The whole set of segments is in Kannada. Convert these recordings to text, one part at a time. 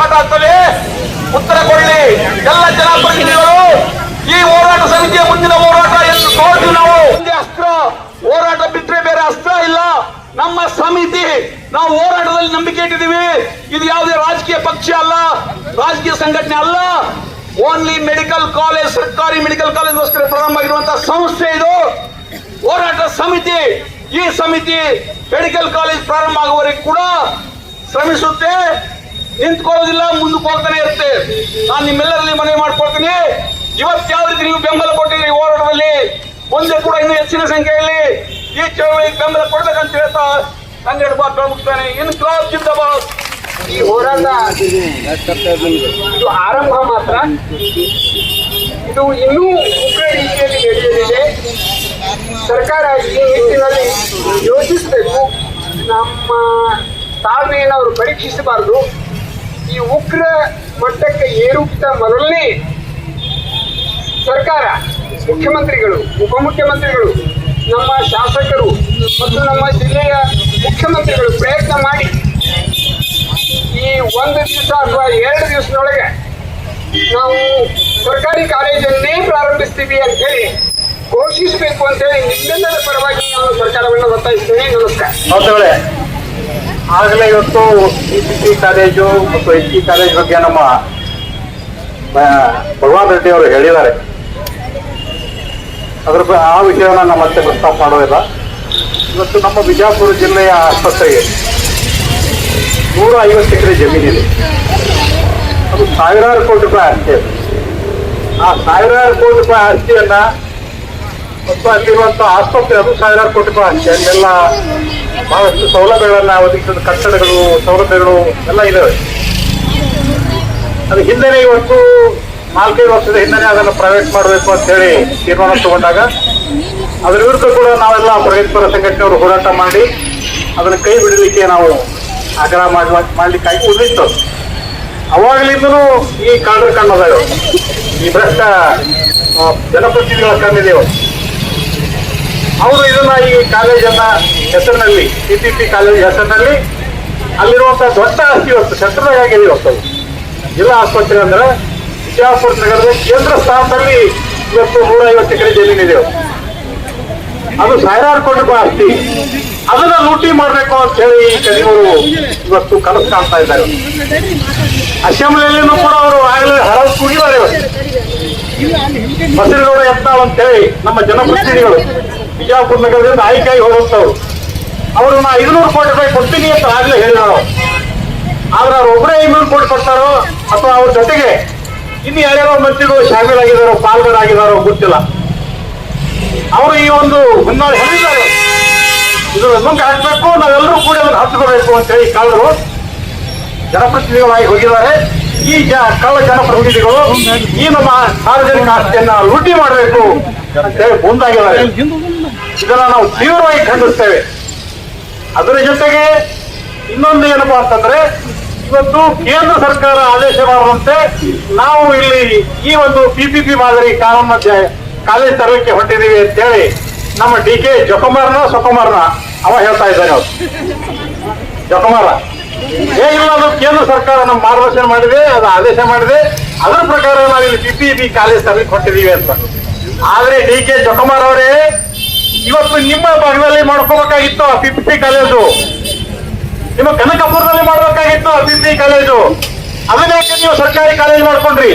ಆಗ್ತದೆ ಉತ್ತರ ಕೊಡಲಿ. ಎಲ್ಲ ಜನಪ್ರತಿನಿಧಿಗಳು ಈ ಹೋರಾಟ ಸಮಿತಿಯ ಮುಂದಿನ ಹೋರಾಟ ಎಂದು ನೋಡ್ತೀವಿ ನಾವು. ಅಸ್ತ್ರ, ಹೋರಾಟ ಬಿಟ್ಟರೆ ಬೇರೆ ಅಸ್ತ್ರ ಇಲ್ಲ. ನಮ್ಮ ಸಮಿತಿ, ನಾವು ಹೋರಾಟದಲ್ಲಿ ನಂಬಿಕೆ ಇಟ್ಟಿದ್ದೀವಿ. ಇದು ಯಾವುದೇ ರಾಜಕೀಯ ಪಕ್ಷ ಅಲ್ಲ, ರಾಜಕೀಯ ಸಂಘಟನೆ ಅಲ್ಲ. ಓನ್ಲಿ ಮೆಡಿಕಲ್ ಕಾಲೇಜ್ ಸರ್ಕಾರಿ ಮೆಡಿಕಲ್ ಕಾಲೇಜ್ಗೋಸ್ಕರ ಪ್ರಾರಂಭ ಆಗಿರುವಂತಹ ಸಂಸ್ಥೆ ಇದು. ಹೋರಾಟ ಸಮಿತಿ, ಈ ಸಮಿತಿ ಮೆಡಿಕಲ್ ಕಾಲೇಜ್ ಪ್ರಾರಂಭ ಆಗುವವರೆಗೆ ಕೂಡ ಶ್ರಮಿಸುತ್ತೆ. ನಿಂತ್ಕೊಳ್ಳೋದಿಲ್ಲ, ಮುಂದಕ್ಕೆ ಹೋಗ್ತಾನೆ ಇರುತ್ತೆ. ನಾನು ನಿಮ್ಮೆಲ್ಲರಲ್ಲಿ ಮನವಿ ಮಾಡ್ಕೊಳ್ತೀನಿ. ಇವತ್ತು ಯಾವ ರೀತಿ ನೀವು ಬೆಂಬಲ ಕೊಟ್ಟಿದ್ದೀರಿ ಈ ಹೋರಾಟದಲ್ಲಿ? ಮುಂದೆ ಕೂಡ ಇನ್ನೂ ಹೆಚ್ಚಿನ ಸಂಖ್ಯೆಯಲ್ಲಿ ಈ ಚಳವಳಿಗೆ ಬೆಂಬಲ ಕೊಡ್ಬೇಕಂತ ಹೇಳ್ತಾ ನಂಗೆ ಬಾತ್ ಕ್ಲಾಸ್ ಜಿಂದಾಬಾದ್. ಈ ಹೋರಾಟ ಇದು ಆರಂಭ ಮಾತ್ರ. ಇದು ಇನ್ನೂ ಉಗ್ರ ರೀತಿಯಲ್ಲಿ ನಡೆಯಲಿದೆ. ಸರ್ಕಾರ ಈ ನಿಟ್ಟಿನಲ್ಲಿ ಯೋಚಿಸಬೇಕು. ನಮ್ಮ ತಾಳ್ಮೆಯನ್ನು ಅವರು ಪರೀಕ್ಷಿಸಬಾರದು. ಈ ಉಗ್ರ ಮಟ್ಟಕ್ಕೆ ಏರುತ್ತ ಮೊದಲನೇ ಸರ್ಕಾರ, ಮುಖ್ಯಮಂತ್ರಿಗಳು, ಉಪಮುಖ್ಯಮಂತ್ರಿಗಳು, ನಮ್ಮ ಶಾಸಕರು ಮತ್ತು ನಮ್ಮ ಜಿಲ್ಲೆಯ ಮುಖ್ಯಮಂತ್ರಿಗಳು ಪ್ರಯತ್ನ ಮಾಡಿ ಈ ಒಂದು ದಿವಸ ಅಥವಾ ಎರಡು ದಿವಸದೊಳಗೆ ನಾವು ಸರ್ಕಾರಿ ಕಾಲೇಜನ್ನೇ ಪ್ರಾರಂಭಿಸ್ತೀವಿ ಅಂತ ಹೇಳಿ ಘೋಷಿಸಬೇಕು ಅಂತ ಹೇಳಿ ನಿಮ್ಮೆಲ್ಲರ ಪರವಾಗಿ ನಾನು ಸರ್ಕಾರವನ್ನು ಒತ್ತಾಯಿಸ್ತೇನೆ. ನಮಸ್ಕಾರ. ಆಗಲೇ ಇವತ್ತು ಸಿ ಕಾಲೇಜು ಮತ್ತು ಎಚ್ ಸಿ ಕಾಲೇಜ್ ಬಗ್ಗೆ ನಮ್ಮ ಭಗವಾನ್ ರೆಡ್ಡಿ ಅವರು ಹೇಳಿದ್ದಾರೆ. ಅದ್ರ ಆ ವಿಷಯನ ನಮ್ಮ ಮತ್ತೆ ಪ್ರಸ್ತಾಪ ಮಾಡೋದಿಲ್ಲ. ಇವತ್ತು ನಮ್ಮ ಬಿಜಾಪುರ ಜಿಲ್ಲೆಯ ಆಸ್ಪತ್ರೆಗೆ ನೂರ ಐವತ್ತು ಎಕರೆ ಜಮೀನಿದೆ. ಅದು ಸಾವಿರಾರು ಕೋಟಿ ರೂಪಾಯಿ ಆಸ್ತಿ. ಆ ಸಾವಿರಾರು ಕೋಟಿ ರೂಪಾಯಿ ಆಸ್ತಿಯನ್ನ ಮತ್ತು ಅಲ್ಲಿರುವಂತಹ ಆಸ್ಪತ್ರೆ ಅದು ಸಾವಿರಾರು ಕೋಟಿ ರೂಪಾಯಿ ಆಸ್ತಿ. ಅಲ್ಲೆಲ್ಲ ಬಹಳಷ್ಟು ಸೌಲಭ್ಯಗಳನ್ನ ಒದಗಿಸಿದ ಕಟ್ಟಡಗಳು, ಸೌಲಭ್ಯಗಳು ಎಲ್ಲ ಇದಾವೆ. ಅದು ಹಿಂದೆನೆ ಇವತ್ತು ನಾಲ್ಕೈದು ವರ್ಷದ ಹಿಂದೆನೆ ಅದನ್ನು ಪ್ರೈವೇಟ್ ಮಾಡಬೇಕು ಅಂತ ಹೇಳಿ ತೀರ್ಮಾನ ತಗೊಂಡಾಗ, ಅದರ ವಿರುದ್ಧ ಕೂಡ ನಾವೆಲ್ಲ ಪ್ರಗತಿಪರ ಸಂಘಟನೆಯವರು ಹೋರಾಟ ಮಾಡಿ ಅದನ್ನು ಕೈ ಬಿಡಲಿಕ್ಕೆ ನಾವು ಆಗ್ರಹ ಮಾಡ್ಲಾ ಮಾಡ್ಲಿಕ್ಕಾಗಿ ಉಳಿತು ಅವಾಗಲಿಂದನೂ ಈ ಕಾಂಡ್ರ ಕಣ್ಣದಾವೆ ಈ ಭ್ರಷ್ಟ ಜನಪ್ರತಿನಿಧಿಗಳ ಕಣ್ಣಿದೆವು ಅವರು ಇದನ್ನ ಈ ಕಾಲೇಜನ್ನ ಹೆಸರಿನಲ್ಲಿ ಸಿ ಪಿ ಪಿ ಕಾಲೇಜ್ ಹೆಸರಿನಲ್ಲಿ ಅಲ್ಲಿರುವಂತಹ ದೊಡ್ಡ ಆಸ್ತಿ ಇವತ್ತು ಸೆಂಟ್ರಲ್ ಆಗಿದೆ ಇವತ್ತು. ಜಿಲ್ಲಾ ಆಸ್ಪತ್ರೆ ಅಂದ್ರೆ ವಿಜಯಾಪುರ ನಗರದ ಕೇಂದ್ರ ಸ್ಥಾನದಲ್ಲಿ ಇವತ್ತು ನೂರ ಐವತ್ತು ಎಕರೆ ಜಮೀನಿದೆ ಅದು. ಸಾವಿರಾರು ಕೋಟಿ ರೂಪಾಯಿ ಆಸ್ತಿ. ಅದನ್ನ ಲೂಟಿ ಮಾಡಬೇಕು ಅಂತ ಹೇಳಿ ಈ ಕದಿಮರು ಇವತ್ತು ಕನಸು ಕಾಣ್ತಾ ಇದ್ದಾರೆ. ಅಸೆಂಬ್ಲಿಯಲ್ಲಿನೂ ಕೂಡ ಅವರು ಆಗಲೇ ಹರವು ಕೂಗಿದ್ದಾರೆ ಇವತ್ತು. ಬಸರಿಗೌಡ ಯತ್ನಾಳ್ ಅಂತ ಹೇಳಿ ನಮ್ಮ ಜನಪ್ರತಿನಿಧಿಗಳು. ಬಿಜಾಪುರ ನಗರದಿಂದ ಆಯ್ಕೆಯಾಗಿ ಹೋದಂತವ್ರು ಅವರು ನಾ ಐದುನೂರು ಕೋಟಿ ರೂಪಾಯಿ ಕೊಡ್ತೀನಿ ಅಂತ ಆಗ್ಲೇ ಹೇಳಿದ್ರು ಆದ್ರೆ ಅವ್ರು ಒಬ್ಬರೇ ಐನೂರು ಕೋಟಿ ಕೊಡ್ತಾರೋ ಅಥವಾ ಅವ್ರ ಜೊತೆಗೆ ಇನ್ನು ಯಾರ್ಯಾರೋ ಮಂತ್ರಿಗಳು ಶಾಮೀಲಾಗಿದ್ದಾರೋ ಆಗಿದಾರೋ ಗೊತ್ತಿಲ್ಲ. ಅವರು ಈ ಒಂದು ಹುನ್ನಾಳಿ ಹೇಳಿದ್ದಾರೆ. ಇದರ ನುಂಗ್ ಹಾಕ್ಬೇಕು, ನಾವೆಲ್ಲರೂ ಕೂಡ ಅದನ್ನು ಹಚ್ಕೋಬೇಕು ಅಂತ ಹೇಳಿ ಕಳ್ಳರು ಜನಪ್ರತಿನಿಧಿಗಳಾಗಿ ಹೋಗಿದ್ದಾರೆ. ಈ ಜ ಕಳ್ಳ ಜನಪ್ರತಿನಿಧಿಗಳು ಈ ನಮ್ಮ ಸಾರ್ವಜನಿಕ ಆಸ್ತಿಯನ್ನ ಲೂಟಿ ಮಾಡಬೇಕು ಅಂತ ಹೇಳಿ ಮುಂದಾಗಿದ್ದಾರೆ. ಇದನ್ನ ನಾವು ತೀವ್ರವಾಗಿ ಖಂಡಿಸ್ತೇವೆ. ಅದರ ಜೊತೆಗೆ ಇನ್ನೊಂದು ಏನಪ್ಪಾ ಅಂತಂದ್ರೆ, ಇವತ್ತು ಕೇಂದ್ರ ಸರ್ಕಾರ ಆದೇಶ ಮಾಡುವಂತೆ ನಾವು ಇಲ್ಲಿ ಈ ಒಂದು ಪಿಪಿಪಿ ಮಾದರಿ ಕಾನೂನು ಕಾಲೇಜ್ ತರಲಿಕ್ಕೆ ಹೊಟ್ಟಿದ್ದೀವಿ ಅಂತ ಹೇಳಿ ನಮ್ಮ ಡಿ ಕೆ ಜೊಕುಮಾರ್ನ ಸೊಕುಮಾರ್ನ ಅವ ಹೇಳ್ತಾ ಇದ್ದಾನೆ ಅವರು. ಜೊಕುಮಾರ ಹೇಗಿಲ್ಲ ಅದು ಕೇಂದ್ರ ಸರ್ಕಾರ ನಮ್ಮ ಮಾರ್ಗದರ್ಶನ ಮಾಡಿದೆ, ಅದು ಆದೇಶ ಮಾಡಿದೆ, ಅದರ ಪ್ರಕಾರ ನಾವು ಇಲ್ಲಿ ಪಿಪಿಪಿ ಕಾಲೇಜ್ ತರಲಿಕ್ಕೆ ಹೊಟ್ಟಿದ್ದೀವಿ ಅಂತ. ಆದ್ರೆ ಡಿ ಕೆ ಜೊಕುಮಾರ್ ಅವರೇ ಇವತ್ತು ನಿಮ್ಮ ಭಾಗದಲ್ಲಿ ಮಾಡ್ಕೋಬೇಕಾಗಿತ್ತು ಆ ಪಿಪಿ ಕಾಲೇಜು. ನಿಮ್ಮ ಕನಕಪುರದಲ್ಲಿ ಮಾಡ್ಬೇಕಾಗಿತ್ತು ಆ ಪಿ ಕಾಲೇಜು. ಅದನ್ನ ನೀವು ಸರ್ಕಾರಿ ಕಾಲೇಜ್ ಮಾಡ್ಕೊಂಡ್ರಿ?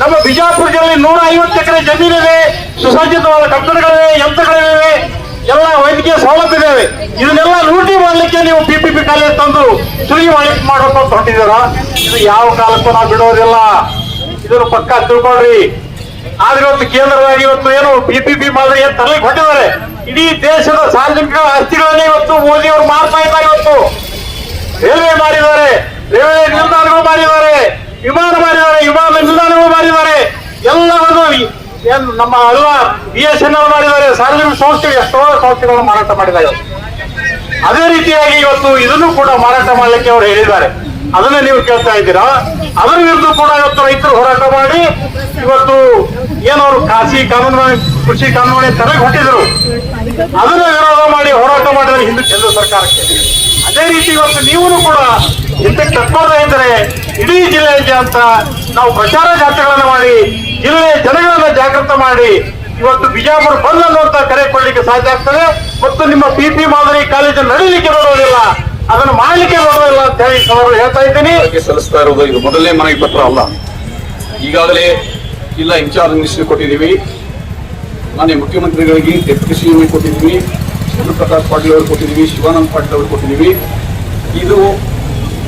ನಮ್ಮ ಬಿಜಾಪುರ ಜಿಲ್ಲೆ ನೂರ ಐವತ್ತು ಎಕರೆ ಜಮೀನಿದೆ, ಸುಸಜ್ಜಿತವಾದ ಕಟ್ಟಡಗಳಿವೆ, ಯಂತ್ರಗಳಿವೆ, ಎಲ್ಲ ವೈದ್ಯಕೀಯ ಸೌಲಭ್ಯ ಇದಾವೆ ಇದನ್ನೆಲ್ಲ ಲೂಟಿ ಮಾಡ್ಲಿಕ್ಕೆ ನೀವು ಪಿ ಪಿ ಪಿ ಕಾಲೇಜ್ ತಂದು ಸುಳಿ ಮಾಡ್ಲಿಕ್ಕೆ ಅಂತ ಹೊಂಟಿದ್ದೀರ ಇದು ಯಾವ ಕಾಲಕ್ಕೂ ನಾವು ಬಿಡೋದಿಲ್ಲ ಇದನ್ನು ಪಕ್ಕ ತಿಳ್ಕೊಳ್ರಿ. ಆದ್ರೆ ಇವತ್ತು ಕೇಂದ್ರವಾಗಿ ಇವತ್ತು ಏನು ಬಿಪಿಪಿ ಮಾದರಿ ಏನು ತರಲಿಕ್ಕೆ ಹೊಟ್ಟಿದ್ದಾರೆ ಇಡೀ ದೇಶದ ಸಾರ್ವಜನಿಕ ಆಸ್ತಿಗಳನ್ನೇ ಇವತ್ತು ಮೋದಿ ಅವರು ಮಾಡ್ತಾ ಇದ್ದಾರೆ ಇವತ್ತು. ರೈಲ್ವೆ ಮಾಡಿದ್ದಾರೆ, ರೈಲ್ವೆ ನಿಲ್ದಾಣಗಳು ಮಾಡಿದ್ದಾರೆ, ವಿಮಾನ ಮಾಡಿದ್ದಾರೆ, ವಿಮಾನ ನಿಲ್ದಾಣಗಳು ಮಾಡಿದ್ದಾರೆ. ಎಲ್ಲವನ್ನು ನಮ್ಮ ಅಲ್ಲ ಬಿ ಎಸ್ ಎನ್ ಎಲ್ ಮಾಡಿದ್ದಾರೆ, ಸಾರ್ವಜನಿಕ ಸಂಸ್ಥೆಗಳು ಎಷ್ಟೋ ಸಂಸ್ಥೆಗಳನ್ನು ಮಾರಾಟ ಮಾಡಿದ್ದಾರೆ. ಅದೇ ರೀತಿಯಾಗಿ ಇವತ್ತು ಇದನ್ನು ಕೂಡ ಮಾರಾಟ ಮಾಡಲಿಕ್ಕೆ ಅವರು ಹೇಳಿದ್ದಾರೆ. ಅದನ್ನ ನೀವು ಕೇಳ್ತಾ ಇದ್ದೀರಾ? ಅದರ ವಿರುದ್ಧ ಕೂಡ ಇವತ್ತು ರೈತರು ಹೋರಾಟ ಮಾಡಿ, ಇವತ್ತು ಏನವರು ಖಾಸಗಿ ಕಾನೂನು ಕೃಷಿ ಕಾನೂನು ತರಗ ಹೊಟ್ಟಿದ್ರು. ಅದನ್ನ ವಿರೋಧ ಮಾಡಿ ಹೋರಾಟ ಮಾಡಿದ್ರೆ ಹಿಂದೆ ಕೇಂದ್ರ ಸರ್ಕಾರಕ್ಕೆ. ಅದೇ ರೀತಿ ಇವತ್ತು ನೀವು ಕೂಡ ಹಿಂದಕ್ಕೆ ತಕ್ಕೋದೇ ಎಂದರೆ ಇಡೀ ಅಂತ ನಾವು ಪ್ರಚಾರ ಜಾತ್ರೆಗಳನ್ನು ಮಾಡಿ, ಜಿಲ್ಲೆಯ ಜನಗಳನ್ನ ಜಾಗೃತ ಮಾಡಿ ಇವತ್ತು ಬಿಜಾಪುರ ಬಂದ್ ಅನ್ನುವಂತ ಕರೆ ಕೊಡ್ಲಿಕ್ಕೆ ಸಾಧ್ಯ ಆಗ್ತದೆ ಮತ್ತು ನಿಮ್ಮ ಪಿ ಪಿ ಮಾದರಿ ಕಾಲೇಜು ನಡೀಲಿಕ್ಕೆ ಬರೋದಿಲ್ಲ ಅದನ್ನು ಮಾಡಲಿಕ್ಕೆ ಬರೋದಿಲ್ಲ ಅಂತ ಹೇಳಿ ಅವರು ಹೇಳ್ತಾ ಇದ್ದೀನಿ. ಸಲ್ಲಿಸ್ತಾ ಇರೋದು ಇದು ಮೊದಲನೇ ಮನವಿ ಪತ್ರ ಅಲ್ಲ. ಈಗಾಗಲೇ ಜಿಲ್ಲಾ ಇನ್ಚಾರ್ಜ್ ಮಿನಿಸ್ಟರ್ ಕೊಟ್ಟಿದ್ದೀವಿ. ಮಾನ್ಯ ಮುಖ್ಯಮಂತ್ರಿಗಳಿಗೆ ಡೆಪ್ಯೂಟಿ ಸಿ ಕೊಟ್ಟಿದ್ದೀವಿ ಪ್ರಕಾಶ್ ಪಾಟೀಲ್ ಅವರು ಕೊಟ್ಟಿದ್ದೀವಿ ಶಿವಾನಂದ ಪಾಟೀಲ್ ಅವರು ಕೊಟ್ಟಿದ್ದೀವಿ. ಇದು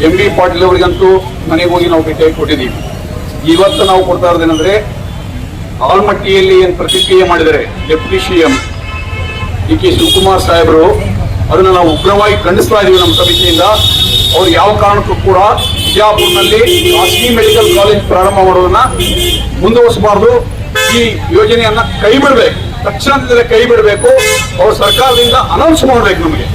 ಎಂ ಬಿ ಪಾಟೀಲ್ ಅವರಿಗಂತೂ ಮನೆಗೆ ಹೋಗಿ ನಾವು ಭೇಟಿಯಾಗಿ ಕೊಟ್ಟಿದ್ದೀವಿ. ಇವತ್ತು ನಾವು ಕೊಡ್ತಾ ಇರೋದೇನೆಂದ್ರೆ ಆಲ್ಮಟ್ಟಿಯಲ್ಲಿ ಏನು ಪ್ರತಿಕ್ರಿಯೆ ಮಾಡಿದರೆ deputy C M D K Shivakumar ಸಾಹೇಬರು, ಅದನ್ನು ನಾವು ಉಗ್ರವಾಗಿ ಖಂಡಿಸ್ತಾ ಇದ್ದೀವಿ ನಮ್ಮ ಸಮಿತಿಯಿಂದ. ಅವ್ರು ಯಾವ ಕಾರಣಕ್ಕೂ ಕೂಡ ಬಿಜಾಪುರ್ನಲ್ಲಿ ಖಾಸಗಿ ಮೆಡಿಕಲ್ ಕಾಲೇಜ್ ಪ್ರಾರಂಭ ಮಾಡೋದನ್ನ ಮುಂದುವರಿಸಬಾರ್ದು. ಈ ಯೋಜನೆಯನ್ನ ಕೈ ಬಿಡಬೇಕು. ತಕ್ಷಣದಿಂದ ಕೈ ಬಿಡಬೇಕು. ಅವ್ರು ಸರ್ಕಾರದಿಂದ ಅನೌನ್ಸ್ ಮಾಡಬೇಕು ನಮಗೆ.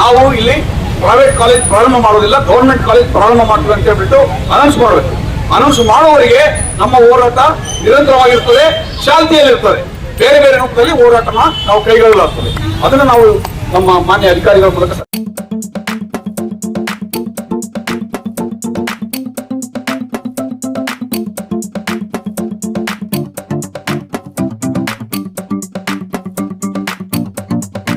ನಾವು ಇಲ್ಲಿ ಪ್ರೈವೇಟ್ ಕಾಲೇಜ್ ಪ್ರಾರಂಭ ಮಾಡೋದಿಲ್ಲ ಗೌರ್ಮೆಂಟ್ ಕಾಲೇಜ್ ಪ್ರಾರಂಭ ಮಾಡ್ತೀವಿ ಅಂತ ಹೇಳ್ಬಿಟ್ಟು ಅನೌನ್ಸ್ ಮಾಡಬೇಕು. ಅನೌನ್ಸ್ ಮಾಡುವವರಿಗೆ ನಮ್ಮ ಹೋರಾಟ ನಿರಂತರವಾಗಿರ್ತದೆ, ಶಾಂತಿಯಲ್ಲಿರ್ತದೆ. ಬೇರೆ ಬೇರೆ ರೂಪದಲ್ಲಿ ಹೋರಾಟನ ನಾವು ಕೈಗೊಳ್ಳಲಾಗ್ತದೆ. ಅದನ್ನು ನಾವು ನಮ್ಮ ಮಾನ್ಯ ಅಧಿಕಾರಿಗಳ ಮೂಲಕ